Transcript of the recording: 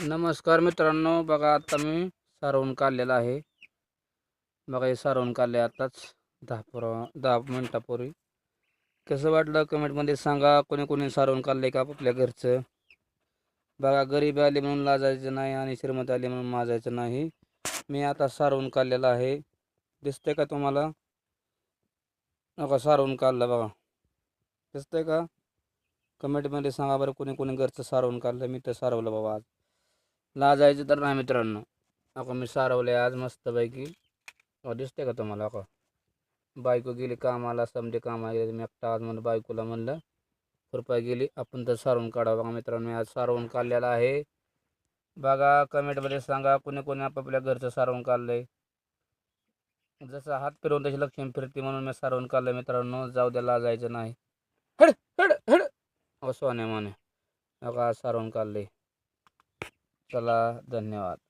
नमस्कार मित्रांनो बघा आता मी सारवून काढलेलं आहे. बघा हे सारवून काढले आताच. दहा पर दहा मिनटापूर्वी. कसं वाटलं कमेंटमध्ये सांगा. कोणी कोणी सारवून काढले का आपल्या घरचं? बघा गरीब आले म्हणून लाजायचं नाही आणि श्रीमंत आले म्हणून माजायचं नाही. मी आता सारवून काढलेलं आहे. दिसतंय का तुम्हाला? नका सारवून काढलं बघा. दिसतंय का? कमेंटमध्ये सांगा बरं कोणी कोणी घरचं सारवून काढलं. मी तर सारवलं बाबा आज. लाजायचं तर नाही मित्रांनो. अका मी सारवले आज मस्तपैकी. अहो दिसते का तुम्हाला? अका बायको गेली कामाला समजे कामाला गेले मी एकटा आज म्हणलं बायकोला म्हणलं कृपया गेली आपण तर सारवून काढावं बघा मित्रांनो. मी आज सारवून काढलेला आहे. बघा कमेंटमध्ये सांगा कोणी कोणी आपापल्या घरचं सारवून काढलंय? जसं हात फिरवून तशी लक्ष्मी फिरते म्हणून मी सारवून काढलं मित्रांनो. जाऊ द्या लाजायचं नाही. हड हड हड. अहो सोन्या म्हणे बघा आज सारवून आहे चला धन्यवाद.